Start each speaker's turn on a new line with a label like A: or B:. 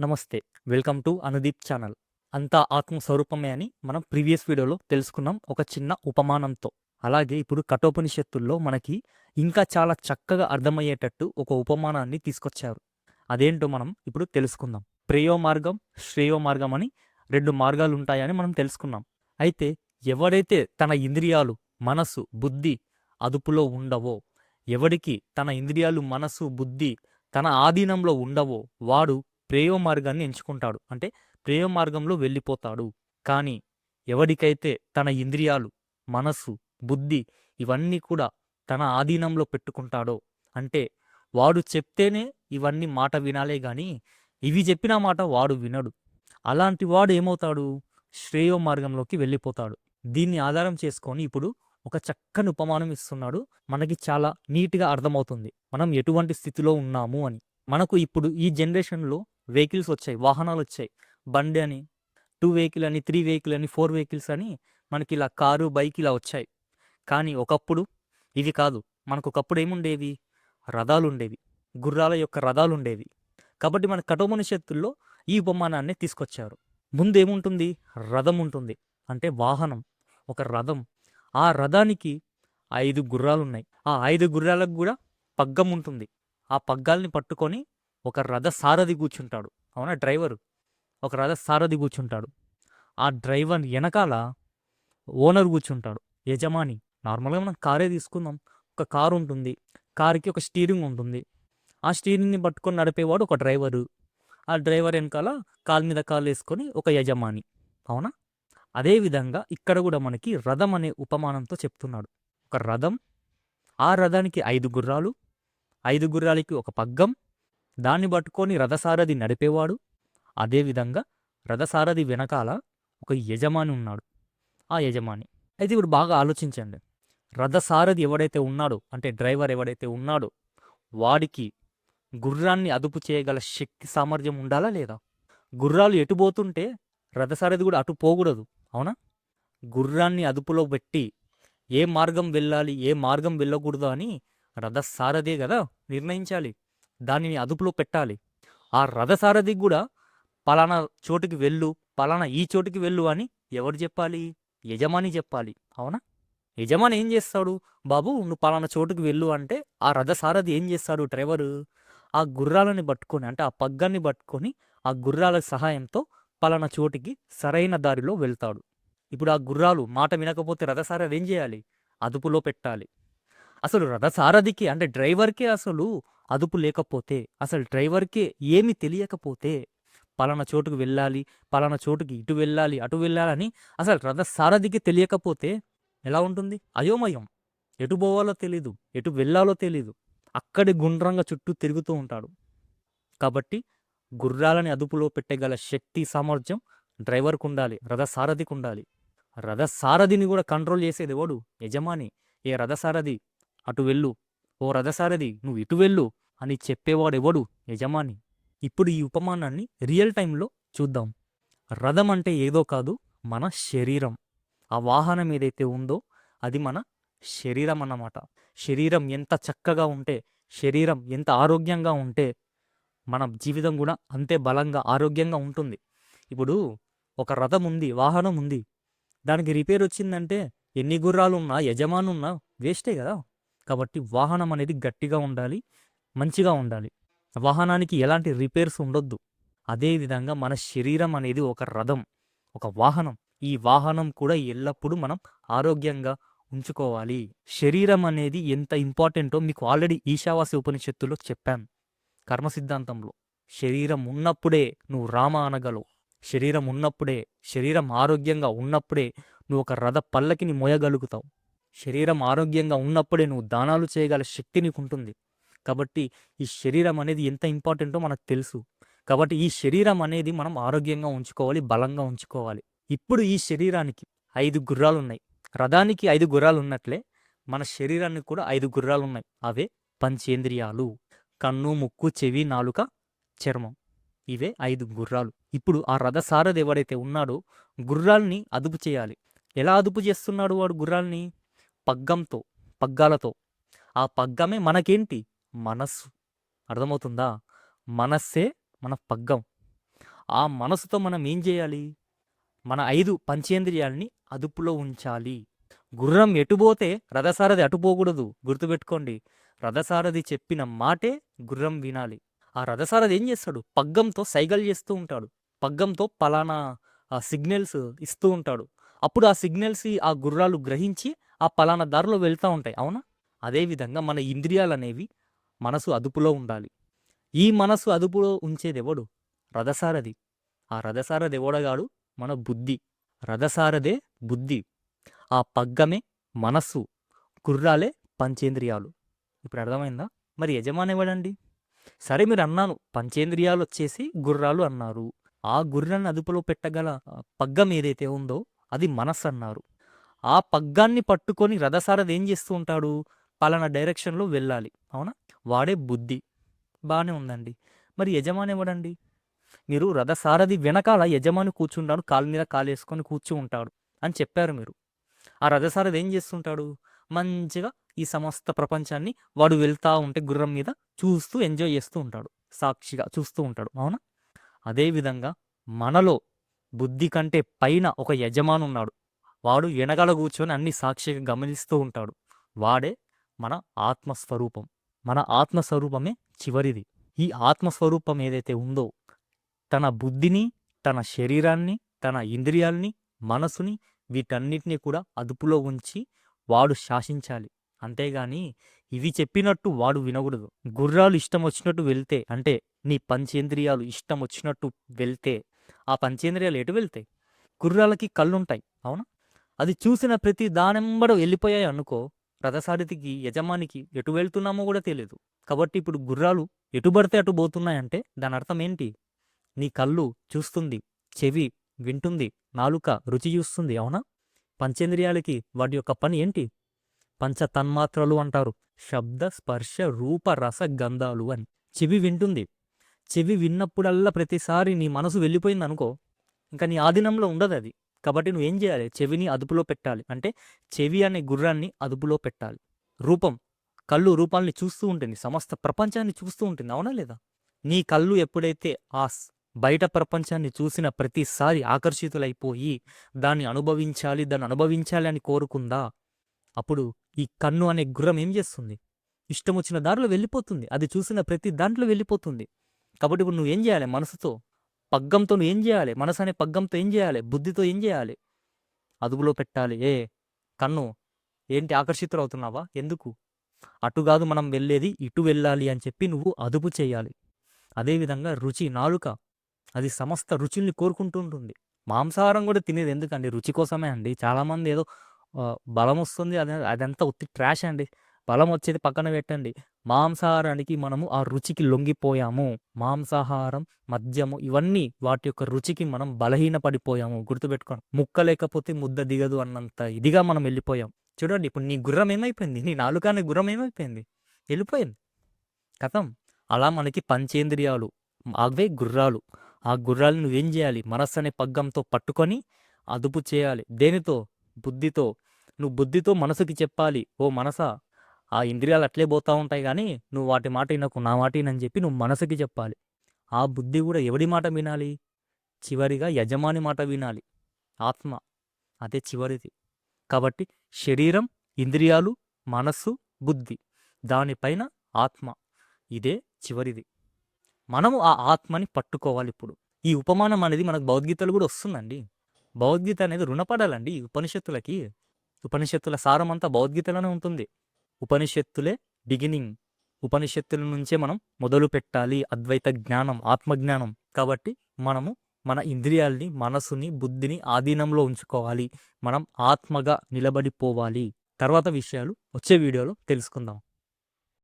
A: నమస్తే welcome to Anudeep channel. అంతా ఆత్మస్వరూపమే అని మనం ప్రీవియస్ వీడియోలో తెలుసుకున్నాం ఒక చిన్న ఉపమానంతో. అలాగే ఇప్పుడు కఠోపనిషత్తుల్లో మనకి ఇంకా చాలా చక్కగా అర్థమయ్యేటట్టు ఒక ఉపమానాన్ని తీసుకొచ్చారు. అదేంటో మనం ఇప్పుడు తెలుసుకుందాం. ప్రేయో మార్గం శ్రేయో మార్గం అని రెండు మార్గాలు ఉంటాయని మనం తెలుసుకున్నాం. అయితే ఎవడైతే తన ఇంద్రియాలు మనసు బుద్ధి అదుపులో ఉండవో ఎవడికి తన ఇంద్రియాలు మనసు బుద్ధి తన ఆధీనంలో ఉండవో వాడు ప్రేమ మార్గాన్ని ఎంచుకుంటాడు. అంటే ప్రేమ మార్గంలో వెళ్ళిపోతాడు. కానీ ఎవడికైతే తన ఇంద్రియాలు మనస్సు బుద్ధి ఇవన్నీ కూడా తన ఆధీనంలో పెట్టుకుంటాడో అంటే వాడు చెప్తేనే ఇవన్నీ మాట వినాలే కానీ ఇవి చెప్పిన మాట వాడు వినడు. అలాంటి వాడు ఏమవుతాడు? శ్రేయో మార్గంలోకి వెళ్ళిపోతాడు. దీన్ని ఆధారం చేసుకొని ఇప్పుడు ఒక చక్కని ఉపమానం ఇస్తున్నాడు. మనకి చాలా నీట్గా అర్థమవుతుంది. మనం ఎటువంటి స్థితిలో ఉన్నాము అని. మనకు ఇప్పుడు ఈ జనరేషన్లో వెహికల్స్ వచ్చాయి వాహనాలు వచ్చాయి బండి అని టూ వెహికల్ అని త్రీ వెహికల్ అని ఫోర్ వెహికల్స్ అని మనకి ఇలా కారు బైక్ ఇలా వచ్చాయి. కానీ ఒకప్పుడు ఇవి కాదు. మనకు ఒకప్పుడు ఏముండేవి? రథాలు ఉండేవి గుర్రాల యొక్క రథాలు ఉండేవి కాబట్టి మన కఠోపనిషత్తుల్లో ఈ ఉపమానాన్ని తీసుకొచ్చారు. ముందు ఏముంటుంది రథం ఉంటుంది అంటే వాహనం. ఒక రథం. ఆ రథానికి ఐదు గుర్రాలు ఉన్నాయి ఆ ఐదు గుర్రాలకు కూడా పగ్గం ఉంటుంది ఆ పగ్గాల్ని పట్టుకొని ఒక రథ సారథి కూర్చుంటాడు. అవునా? డ్రైవరు. ఒక రథ సారథి కూర్చుంటాడు. ఆ డ్రైవర్ వెనకాల ఓనర్ కూర్చుంటాడు. యజమాని. నార్మల్గా మనం కారే తీసుకుందాం. ఒక కారు ఉంటుంది. కారుకి ఒక స్టీరింగ్ ఉంటుంది. ఆ స్టీరింగ్ని పట్టుకొని నడిపేవాడు ఒక డ్రైవరు. ఆ డ్రైవర్ వెనకాల కాలు మీద కాలు వేసుకొని ఒక యజమాని. అవునా? అదేవిధంగా ఇక్కడ కూడా మనకి రథం అనే ఉపమానంతో చెప్తున్నాడు. ఒక రథం. ఆ రథానికి ఐదు గుర్రాలు. ఐదు గుర్రాలకి ఒక పగ్గం. దాన్ని పట్టుకొని రథసారథి నడిపేవాడు. అదేవిధంగా రథసారథి వెనకాల ఒక యజమాని ఉన్నాడు. ఆ యజమాని. అయితే ఇప్పుడు బాగా ఆలోచించండి. రథసారథి ఎవడైతే ఉన్నాడో అంటే డ్రైవర్ ఎవడైతే ఉన్నాడో వాడికి గుర్రాన్ని అదుపు చేయగల శక్తి సామర్థ్యం ఉండాలా లేదా? గుర్రాలు ఎటు పోతుంటే రథసారథి కూడా అటు పోకూడదు అవునా? గుర్రాన్ని అదుపులో పెట్టి ఏ మార్గం వెళ్ళాలి ఏ మార్గం వెళ్ళకూడదు అని రథసారథే కదా నిర్ణయించాలి. దానిని అదుపులో పెట్టాలి. ఆ రథసారథి కూడా పలానా చోటుకి వెళ్ళు పలానా ఈ చోటుకి వెళ్ళు అని ఎవరు చెప్పాలి? యజమాని చెప్పాలి. అవునా? యజమాని ఏం చేస్తాడు? బాబు నువ్వు పలానా చోటుకి వెళ్ళు అంటే ఆ రథసారథి ఏం చేస్తాడు డ్రైవరు? ఆ గుర్రాలని పట్టుకొని అంటే ఆ పగ్గాన్ని పట్టుకొని ఆ గుర్రాల సహాయంతో పలానా చోటికి సరైన దారిలో వెళ్తాడు. ఇప్పుడు ఆ గుర్రాలు మాట వినకపోతే రథసారథి ఏం చేయాలి? అదుపులో పెట్టాలి. అసలు రథసారథికి అంటే డ్రైవర్కే అసలు అదుపు లేకపోతే అసలు డ్రైవర్కే ఏమి తెలియకపోతే పలానా చోటుకు వెళ్ళాలి పలానా చోటుకి ఇటు వెళ్ళాలి అటు వెళ్ళాలని అసలు రథ సారథికి తెలియకపోతే ఎలా ఉంటుంది? అయోమయం. ఎటు పోవాలో తెలీదు ఎటు వెళ్ళాలో తెలీదు. అక్కడి గుండ్రంగా చుట్టూ తిరుగుతూ ఉంటాడు. కాబట్టి గుర్రాలని అదుపులో పెట్టగల శక్తి సామర్థ్యం డ్రైవర్కు ఉండాలి రథసారథికి ఉండాలి రథసారథిని కూడా కంట్రోల్ చేసేది ఎవడు? యజమాని. ఏ రథసారథి? అటు వెళ్ళు. ఓ రథసారథి నువ్వు ఇటు వెళ్ళు అని చెప్పేవాడెవడు? యజమాని. ఇప్పుడు ఈ ఉపమానాన్ని రియల్ టైంలో చూద్దాం. రథం అంటే ఏదో కాదు మన శరీరం. ఆ వాహనం ఏదైతే ఉందో అది మన శరీరం అన్నమాట. శరీరం ఎంత చక్కగా ఉంటే శరీరం ఎంత ఆరోగ్యంగా ఉంటే మన జీవితం కూడా అంతే బలంగా ఆరోగ్యంగా ఉంటుంది. ఇప్పుడు ఒక రథం ఉంది వాహనం ఉంది. దానికి రిపేర్ వచ్చిందంటే ఎన్ని గుర్రాలు ఉన్నా యజమానున్నా వేస్టే కదా. కాబట్టి వాహనం అనేది గట్టిగా ఉండాలి మంచిగా ఉండాలి. వాహనానికి ఎలాంటి రిపేర్స్ ఉండొద్దు. అదేవిధంగా మన శరీరం అనేది ఒక రథం ఒక వాహనం. ఈ వాహనం కూడా ఎల్లప్పుడూ మనం ఆరోగ్యంగా ఉంచుకోవాలి. శరీరం అనేది ఎంత ఇంపార్టెంటో మీకు ఆల్రెడీ ఈశావాసి ఉపనిషత్తులో చెప్పాను. కర్మ సిద్ధాంతంలో శరీరం ఉన్నప్పుడే నువ్వు రామ అనగలవు. శరీరం ఉన్నప్పుడే శరీరం ఆరోగ్యంగా ఉన్నప్పుడే నువ్వు ఒక రథ పల్లకిని మోయగలుగుతావు. శరీరం ఆరోగ్యంగా ఉన్నప్పుడే నువ్వు దానాలు చేయగల శక్తి నీకు ఉంటుంది కాబట్టి ఈ శరీరం అనేది ఎంత ఇంపార్టెంటో మనకు తెలుసు. కాబట్టి ఈ శరీరం అనేది మనం ఆరోగ్యంగా ఉంచుకోవాలి బలంగా ఉంచుకోవాలి. ఇప్పుడు ఈ శరీరానికి ఐదు గుర్రాలు ఉన్నాయి రథానికి ఐదు గుర్రాలు ఉన్నట్లే మన శరీరానికి కూడా ఐదు గుర్రాలు ఉన్నాయి అవే పంచేంద్రియాలు కన్ను ముక్కు చెవి నాలుక చర్మం. ఇవే ఐదు గుర్రాలు. ఇప్పుడు ఆ రథసారథి ఎవడైతే ఉన్నాడో గుర్రాల్ని అదుపు చేయాలి. ఎలా అదుపు చేస్తున్నాడు వాడు గుర్రాల్ని? పగ్గంతో పగ్గాలతో. ఆ పగ్గమే మనకేంటి? మనస్సు. అర్థమవుతుందా? మనస్సే మన పగ్గం. ఆ మనసుతో మనం ఏం చేయాలి? మన ఐదు పంచేంద్రియాలని అదుపులో ఉంచాలి. గుర్రం ఎటుపోతే రథసారథి అటుపోకూడదు గుర్తుపెట్టుకోండి. రథసారథి చెప్పిన మాటే గుర్రం వినాలి. ఆ రథసారథి ఏం చేస్తాడు? పగ్గంతో సైగల్ చేస్తూ ఉంటాడు. పగ్గంతో పలానా ఆ సిగ్నల్స్ ఇస్తూ ఉంటాడు. అప్పుడు ఆ సిగ్నల్స్ ఆ గుర్రాలు గ్రహించి ఆ పలానా దారిలో వెళ్తూ ఉంటాయి. అవునా? అదేవిధంగా మన ఇంద్రియాలు అనేవి మనసు అదుపులో ఉండాలి. ఈ మనసు అదుపులో ఉంచేది ఎవడు రథసారథి. ఆ రథసారథి ఎవడగాడు? మన బుద్ధి. రథసారథే బుద్ధి. ఆ పగ్గమే మనస్సు. గుర్రాలే పంచేంద్రియాలు. ఇప్పుడు అర్థమైందా? మరి యజమాని ఎవడండి? సరే మీరు అన్నాను. పంచేంద్రియాలు వచ్చేసి గుర్రాలు అన్నారు. ఆ గుర్రాన్ని అదుపులో పెట్టగల పగ్గం ఏదైతే ఉందో అది మనస్సు అన్నారు. ఆ పగ్గాన్ని పట్టుకొని రథసారథి ఏం చేస్తూ ఉంటాడు? పలానా డైరెక్షన్లో వెళ్ళాలి. అవునా? వాడే బుద్ధి. బాగానే ఉందండి. మరి యజమాని ఎవడండి? మీరు రథసారథి వెనకాల యజమాని కూర్చుంటాడు కాలు మీద కాలు వేసుకొని కూర్చు ఉంటాడు అని చెప్పారు మీరు. ఆ రథసారథి ఏం చేస్తుంటాడు? మంచిగా ఈ సమస్త ప్రపంచాన్ని వాడు వెళ్తా ఉంటే గుర్రం మీద చూస్తూ ఎంజాయ్ చేస్తూ ఉంటాడు. సాక్షిగా చూస్తూ ఉంటాడు. అవునా? అదేవిధంగా మనలో బుద్ధి కంటే పైన ఒక యజమాని ఉన్నాడు వాడు వెనకాల కూర్చొని అన్ని సాక్షిగా గమనిస్తూ ఉంటాడు. వాడే మన ఆత్మస్వరూపం. మన ఆత్మస్వరూపమే చివరిది. ఈ ఆత్మస్వరూపం ఏదైతే ఉందో తన బుద్ధిని తన శరీరాన్ని తన ఇంద్రియాల్ని మనసుని వీటన్నిటిని కూడా అదుపులో ఉంచి వాడు శాసించాలి. అంతేగాని ఇవి చెప్పినట్టు వాడు వినకూడదు. గుర్రాలు ఇష్టం వచ్చినట్టు వెళ్తే అంటే నీ పంచేంద్రియాలు ఇష్టం వచ్చినట్టు వెళ్తే ఆ పంచేంద్రియాలు ఎటు వెళ్తాయి? గుర్రాలకి కళ్ళుంటాయి అవునా? అది చూసిన ప్రతి దానెంబడ వెళ్ళిపోయాయి అనుకో రథసారథికి యజమానికి ఎటు వెళ్తున్నామో కూడా తెలియదు కాబట్టి ఇప్పుడు గుర్రాలు ఎటు పడితే అటు పోతున్నాయంటే దాని అర్థం ఏంటి? నీ కళ్ళు చూస్తుంది చెవి వింటుంది నాలుక రుచి చూస్తుంది అవునా? పంచేంద్రియాలకి వాటి యొక్క పని ఏంటి? పంచ తన్మాత్రలు అంటారు. శబ్ద స్పర్శ రూప రస గంధాలు అని. చెవి వింటుంది. చెవి విన్నప్పుడల్లా ప్రతిసారి నీ మనసు వెళ్ళిపోయింది అనుకో ఇంకా నీ ఆధీనంలో ఉండదు అది కాబట్టి నువ్వేం చేయాలి? చెవిని అదుపులో పెట్టాలి. అంటే చెవి అనే గుర్రాన్ని అదుపులో పెట్టాలి. రూపం. కళ్ళు రూపాల్ని చూస్తూ ఉంటుంది. సమస్త ప్రపంచాన్ని చూస్తూ ఉంటుంది. అవునా లేదా? నీ కళ్ళు ఎప్పుడైతే ఆ బయట ప్రపంచాన్ని చూసిన ప్రతిసారి ఆకర్షితులైపోయి దాన్ని అనుభవించాలి దాన్ని అనుభవించాలి అని కోరుకుందా? అప్పుడు ఈ కన్ను అనే గుర్రం ఏం చేస్తుంది? ఇష్టం వచ్చిన దారిలో వెళ్ళిపోతుంది. అది చూసిన ప్రతి దాంట్లో వెళ్ళిపోతుంది. కాబట్టి ఇప్పుడు నువ్వేం చేయాలి? మనసుతో పగ్గంతో నువ్వు ఏం చేయాలి? మనసు అనే పగ్గంతో ఏం చేయాలి? బుద్ధితో ఏం చేయాలి? అదుపులో పెట్టాలి. ఏ కన్ను ఏంటి ఆకర్షితులవుతున్నావా ఎందుకు? అటు కాదు మనం వెళ్ళేది ఇటు వెళ్ళాలి అని చెప్పి నువ్వు అదుపు చేయాలి. అదేవిధంగా రుచి నాలుక అది సమస్త రుచుల్ని కోరుకుంటూ ఉంటుంది మాంసాహారం కూడా తినేది ఎందుకండి? రుచి కోసమే అండి. చాలామంది ఏదో బలం వస్తుంది అదే అదంతా ఉత్తి ట్రాష్ అండి. బలం వచ్చేది పక్కన పెట్టండి. మాంసాహారానికి మనము ఆ రుచికి లొంగిపోయాము. మాంసాహారం మద్యము ఇవన్నీ వాటి యొక్క రుచికి మనం బలహీన పడిపోయాము గుర్తుపెట్టుకోండి. ముక్క లేకపోతే ముద్ద దిగదు అన్నంత ఇదిగా మనం వెళ్ళిపోయాం. చూడండి ఇప్పుడు నీ గుర్రం ఏమైపోయింది? నీ నాలుకానే గుర్రం ఏమైపోయింది? వెళ్ళిపోయింది. కథం అలా మనకి పంచేంద్రియాలు అవే గుర్రాలు. ఆ గుర్రాలు నువ్వేం చేయాలి? మనస్సు అనే పగ్గంతో పట్టుకొని అదుపు చేయాలి. దేనితో? బుద్ధితో. నువ్వు బుద్ధితో మనసుకి చెప్పాలి. ఓ మనసా ఆ ఇంద్రియాలు అట్లే పోతా ఉంటాయి కానీ నువ్వు వాటి మాట వినకు నా మాట వినని చెప్పి నువ్వు మనసుకి చెప్పాలి. ఆ బుద్ధి కూడా ఎవడి మాట వినాలి? చివరిగా యజమాని మాట వినాలి. ఆత్మ అదే చివరిది. కాబట్టి శరీరం ఇంద్రియాలు మనస్సు బుద్ధి దానిపైన ఆత్మ ఇదే చివరిది. మనము ఆ ఆత్మని పట్టుకోవాలి ఇప్పుడు. ఈ ఉపమానం అనేది మనకు భగవద్గీతలు కూడా వస్తుందండి. భగవద్గీత అనేది రుణపడాలండి ఈ ఉపనిషత్తులకి. ఉపనిషత్తుల సారం అంతా భగవద్గీతలోనే ఉంటుంది. ఉపనిషత్తులే బిగినింగ్ ఉపనిషత్తుల నుంచే మనం మొదలు పెట్టాలి. అద్వైత జ్ఞానం ఆత్మజ్ఞానం. కాబట్టి మనము మన ఇంద్రియాల్ని మనసుని బుద్ధిని ఆధీనంలో ఉంచుకోవాలి. మనం ఆత్మగా నిలబడిపోవాలి. తర్వాత విషయాలు వచ్చే వీడియోలో తెలుసుకుందాం.